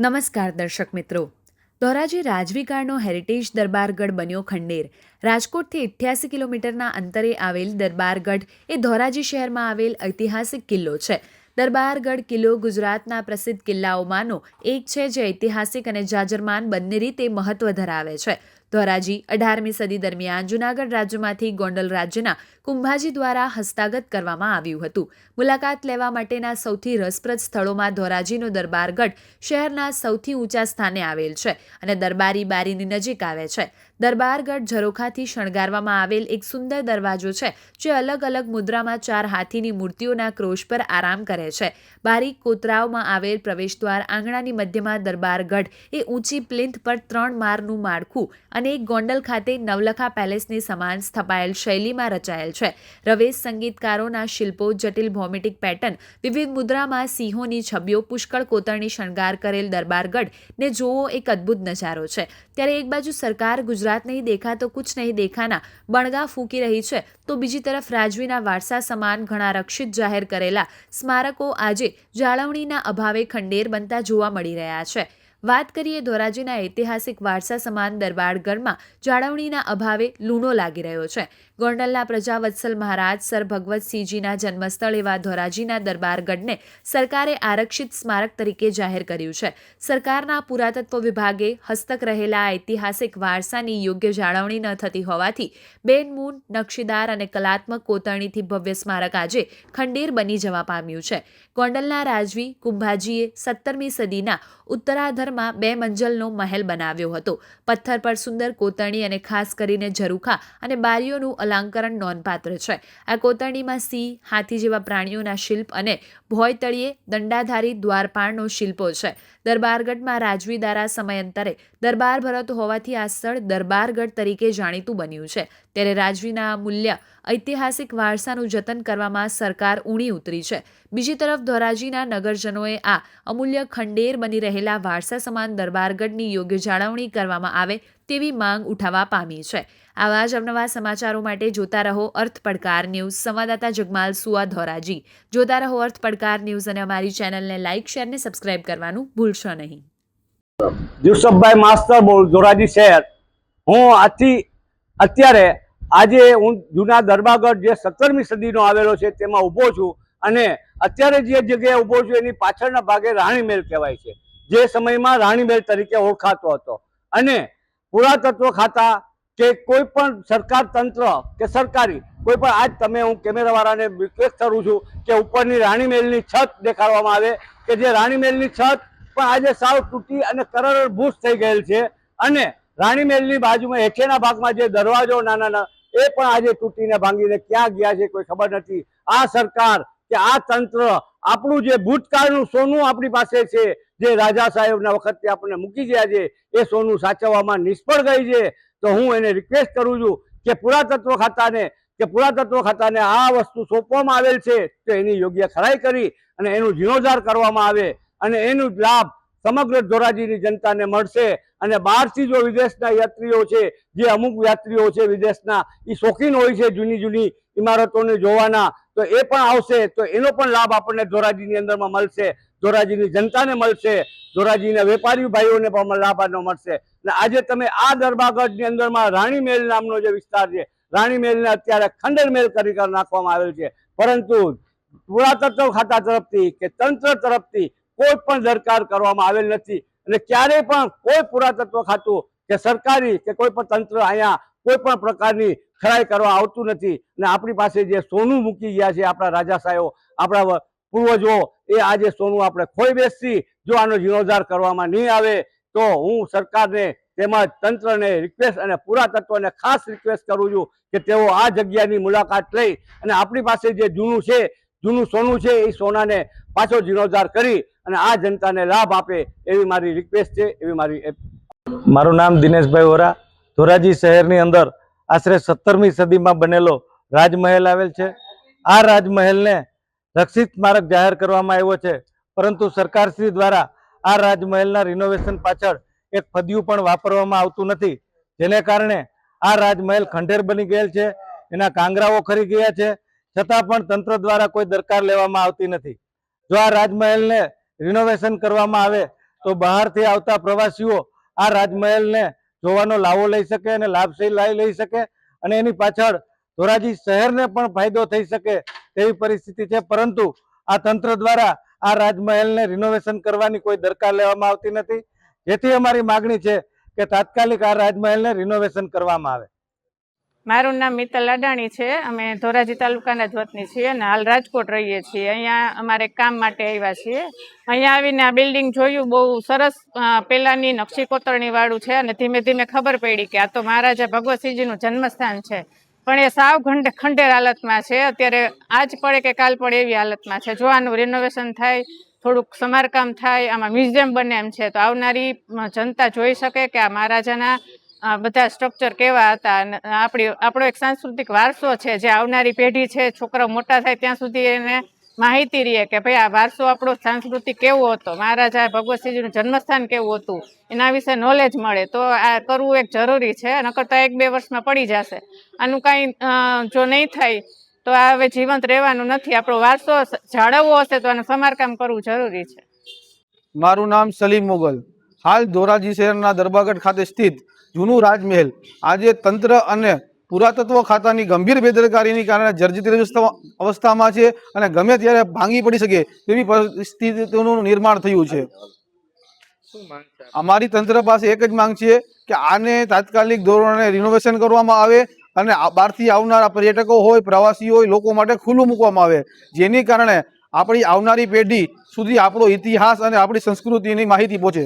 નમસ્કાર દર્શક મિત્રો. ધોરાજી રાજવીકાળનો હેરિટેજ દરબારગઢ બન્યો ખંડેર. રાજકોટથી અઠ્યાસી કિલોમીટરના અંતરે આવેલ દરબારગઢ એ ધોરાજી શહેરમાં આવેલ ઐતિહાસિક કિલ્લો છે. દરબારગઢ કિલ્લો ગુજરાતના પ્રસિદ્ધ કિલ્લાઓમાંનો એક છે જે ઐતિહાસિક અને જાજરમાન બંને રીતે મહત્વ ધરાવે છે. ધોરાજી અઢારમી સદી દરમિયાન જૂનાગઢ રાજ્યમાંથી ગોંડલ રાજ્યના કુંભાજી દ્વારા હસ્તાગત કરવામાં આવ્યું હતું. મુલાકાત લેવા માટેના સૌથી રસપ્રદ સ્થળોમાં ધોરાજીનો દરબારગઢ શહેરના સૌથી ઊંચા સ્થાને આવેલ છે અને દરબારી બારીની નજીક આવે છે. દરબારગઢ ઝરોખાથી શણગારવામાં આવેલ એક સુંદર દરવાજો છે, જે અલગ અલગ મુદ્રામાં ચાર હાથીની મૂર્તિઓના ક્રોશ પર આરામ કરે છે. બારીક કોતરાવમાં આવેલ પ્રવેશદ્વાર આંગણાની મધ્યમાં દરબારગઢ એ ઊંચી પ્લિન્થ પર ત્રણ માળનું માળખું અને ગોંડલ ખાતે નવલખા પેલેસની સમાન સ્થપાયેલ શૈલીમાં રચાયેલ છે. રવેશ સંગીતકારોના શિલ્પો, જટિલ ભૌમિટિક પેટર્ન, વિવિધ મુદ્રામાં સિંહોની છબીઓ, પુષ્કળ કોતરણી શણગાર કરેલ દરબારગઢ ને જોવો એક અદ્ભુત નજારો છે. ત્યારે એક બાજુ સરકાર ગુજરાત નહીં દેખા તો કુછ નહીં દેખાના બણગા ફૂંકી રહી છે, તો બીજી તરફ રાજવીના વારસા સમાન ઘણા રક્ષિત જાહેર કરેલા સ્મારકો આજે જાળવણીના અભાવે ખંડેર બનતા જોવા મળી રહ્યા છે. વાત કરીએ ધોરાજીના ઐતિહાસિક વારસા સમાન દરબારગઢમાં જાળવણીના અભાવે લૂણો લાગી રહ્યો છે. ગોંડલના પ્રજાવત્સલ મહારાજ સર ભગવતસિંહજીના જન્મસ્થળ એવા ધોરાજીના દરબારગઢને સરકારે આરક્ષિત સ્મારક તરીકે જાહેર કર્યું છે. સરકારના પુરાતત્વ વિભાગે હસ્તક રહેલા ઐતિહાસિક વારસાની યોગ્ય જાળવણી ન થતી હોવાથી બેન મૂન, નકશીદાર અને કલાત્મક કોતરણીથી ભવ્ય સ્મારક આજે ખંડેર બની જવા પામ્યું છે. ગોંડલના રાજવી કુંભાજીએ સત્તરમી સદીના ઉત્તરાધરમાં બે મંજલનો મહેલ બનાવ્યો હતો. પથ્થર પર સુંદર કોતરણી અને ખાસ કરીને ઝરૂખા અને બારીઓનું અલંકરણ નોંધપાત્ર છે. આ કોતરણીમાં સિંહ, હાથી જેવા પ્રાણીઓના શિલ્પ અને ભોય તળિયે દંડાધારી દ્વારપાળનો શિલ્પો છે. દરબારગઢમાં રાજવી દ્વારા સમયાંતરે દરબાર ભરત હોવાથી આ સ્થળ દરબારગઢ તરીકે જાણીતું બન્યું છે. ત્યારે રાજવીના મૂલ્ય ઐતિહાસિક વારસાનું જતન કરવામાં સરકાર ઊણી ઉતરી છે. બીજી તરફ ધોરાજીના નગરજનોએ આ અમૂલ્ય ખંડેર બની રહેલા વારસા સમાન દરબારગઢની યોગ્ય જાળવણી કરવામાં આવે તેવી માંગ ઉઠાવવા પામી છે. આવા જ અવનવા સમાચારો માટે જોતા રહો અર્થ પડકાર ન્યૂઝ, સંવાદદાતા જગમાલ સુવા ધોરાજી. જોતા રહો અર્થ પડકાર ન્યૂઝ અને અમારી ચેનલને લાઇક, શેર ને સબસ્ક્રાઇબ કરવાનું ભૂલશો નહીં. યુસફભાઈ માસ્તર બોલ, ધોરાજી શહેર. હું આથી, અત્યારે આજે હું જૂના દરબારગઢ જે સત્તરમી સદીનો આવેલો છે તેમાં ઊભો છું અને અત્યારે જે જગ્યાએ ઊભો છું એની પાછળના ભાગે રાણીમેલ કહેવાય છે. જે સમયમાં રાણીમેલ તરીકે ઓળખાતો હતો. અને પુરાતત્વ ખાતા કે કોઈ પણ સરકાર તંત્ર કે સરકારી, કોઈ પણ, આજ તમે હું કેમેરાવાળાને રિક્વેસ્ટ કરું છું કે ઉપરની રાણીમેલની છત દેખાડવામાં આવે કે જે રાણીમેલની છત પણ આજે સાવ તૂટી અને કરડભૂસ થઈ ગયેલ છે અને રાણીમેલની બાજુમાં હેઠેના ભાગમાં જે દરવાજો નાના એ પણ આજે તૂટીને ભાંગીને ક્યાં ગયા છે કોઈ ખબર નથી. આ સરકાર કે આ તંત્ર આપણું જે ભૂતકાળનું સોનું આપણી પાસે છે જે રાજા સાહેબના વખતે આપણને મૂકી ગયા છે, એ સોનું સાચવવામાં નિષ્ફળ ગઈ છે, તો હું એને રિક્વેસ્ટ કરું છું કે પુરાતત્વ ખાતાને, કે પુરાતત્વ ખાતાને આ વસ્તુ સોંપવામાં આવેલ છે, તો એની યોગ્ય ખરાઈ કરી અને એનું જીર્ણોદ્ધાર કરવામાં આવે અને એનું લાભ સમગ્ર ધોરાજીની જનતાને મળશે અને બહારથી જો વિદેશના યાત્રીઓ છે, જે અમુક યાત્રીઓ છે વિદેશના એ શોખીન હોય છે જૂની જૂની ઇમારતોને જોવાના, તો એ પણ આવશે, તો એનો પણ લાભ આપણને ધોરાજીની અંદરમાં મળશે. ધોરાજીની જનતાને મળશે, ધોરાજીના વેપારી ભાઈઓને પણ લાભાનો મળશે. અને આજે તમે આ દરબારગઢની અંદરમાં રાણીમેલ નામનો જે વિસ્તાર છે, રાણીમેલને અત્યારે ખંડેર મહેલ કરી નાખવામાં આવેલ છે. પરંતુ પુરાતત્વ ખાતા તરફથી કે તંત્ર તરફથી કોઈ પણ દરકાર કરવામાં આવેલ નથી. અને ક્યારેય પણ કોઈ પુરાતત્વ ખાતું કે સરકારી કે કોઈ પણ તંત્ર અહીંયા કોઈ પણ પ્રકારની ખરાઈ કરવા આવતું નથી. અને આપણી પાસે જે સોનું મૂકી ગયા છે આપણા રાજા સાહેબ, આપણા પૂર્વજો, એ આજે સોનું આપણે ખોઈ બેસી, જો આનો જીર્ણોદ્ધાર કરવામાં નહીં આવે, તો હું સરકારને તેમજ તંત્રને રિક્વેસ્ટ અને પુરાતત્વને ખાસ રિક્વેસ્ટ કરું છું કે તેઓ આ જગ્યાની મુલાકાત લઈ અને આપણી પાસે જે જૂનું છે, જૂનું સોનું છે, એ સોનાને પાછો જીર્ણોદ્ધાર કરી અને આ જનતાને લાભ આપે એવી મારી રિક્વેસ્ટ છે, એવી મારી મારું નામ દિનેશભાઈ વોરા. ધોરાજી શહેરની અંદર આશરે સત્તરમી સદીમાં બનેલો રાજમહેલ આવેલ છે. આ રાજમહેલને રક્ષિત સ્મારક જાહેર કરવામાં આવ્યો છે. પરંતુ સરકારશ્રી દ્વારા આ રાજમહેલના રિનોવેશન પાછળ એક ફદિયું પણ વાપરવામાં આવતું નથી. જેને કારણે આ રાજમહેલ ખંડેર બની ગયેલ છે. એના કાંગરાઓ ખરી ગયા છે. છતાં પણ તંત્ર દ્વારા કોઈ દરકાર લેવામાં આવતી નથી. જો આ રાજમહેલને રિનોવેશન કરવામાં આવે, તો બહારથી આવતા પ્રવાસીઓ આ રાજમહેલને જોવાનો લાવો લઈ શકે અને લાભ લઈ શકે અને એની પાછળ ધોરાજી શહેરને પણ ફાયદો થઈ શકે તેવી પરિસ્થિતિ છે. પરંતુ આ તંત્ર દ્વારા આ રાજમહેલને રિનોવેશન કરવાની કોઈ દરકાર લેવામાં આવતી નથી. જેથી અમારી માગણી છે કે તાત્કાલિક આ રાજમહેલને રિનોવેશન કરવામાં આવે. મારું નામ મિત્તલ અડાણી છે. અમે ધોરાજી તાલુકાના જ વતની છીએ અને હાલ રાજકોટ રહીએ છીએ. અહીંયા અમારે કામ માટે આવ્યા છીએ. અહીંયા આવીને આ બિલ્ડિંગ જોયું, બહુ સરસ પહેલાંની નકશી કોતરણી વાળું છે અને ધીમે ધીમે ખબર પડી કે આ તો મહારાજા ભગવતસિંહજીનું જન્મસ્થાન છે. પણ એ સાવ ખંડે, ખંડેર હાલતમાં છે. અત્યારે આજ પડે કે કાલ પડે એવી હાલતમાં છે. જો આનું રિનોવેશન થાય, થોડુંક સમારકામ થાય, આમાં મ્યુઝિયમ બને એમ છે. તો આવનારી જનતા જોઈ શકે કે આ મહારાજાના બધા સ્ટ્રક્ચર કેવા હતા અને આપણી, આપણો એક સાંસ્કૃતિક વારસો છે. જે આવનારી પેઢી છે, છોકરાઓ મોટા થાય ત્યાં સુધી એને માહિતી રહે કે ભાઈ આ વારસો આપણો સાંસ્કૃતિક કેવો હતો? મહારાજા ભગવતસિંહજીનું જન્મસ્થાન કેવું હતું? એના વિશે નોલેજ મળે તો આ કરવું એક જરૂરી છે, નકર તો એક બે વર્ષમાં પડી જશે. આનું કાંઈ જો નહીં થાય, તો આ હવે જીવંત રહેવાનું નથી. આપણો વારસો જાળવવો હશે તો આનું સમારકામ કરવું જરૂરી છે. મારું નામ સલીમ મુગલ. હાલ ધોરાજી શહેરના દરબારગઢ ખાતે સ્થિત જૂનું રાજમહેલ. આજે તંત્ર અને પુરાતત્વ ખાતાની ગંભીર બેદરકારીની કારણે જર્જરિત અવસ્થામાં છે અને ગમે ત્યારે ભાંગી પડી શકે તેવી પરિસ્થિતિનું નિર્માણ થયું છે. અમારી તંત્ર પાસે એક જ માંગ છે કે આને તાત્કાલિક ધોરણે રિનોવેશન કરવામાં આવે અને બહારથી આવનારા પર્યટકો હોય પ્રવાસીઓ હોય લોકો માટે ખુલ્લું મૂકવામાં આવે. જેની કારણે આપણી આવનારી પેઢી સુધી આપણો ઇતિહાસ અને આપણી સંસ્કૃતિની માહિતી પહોંચે.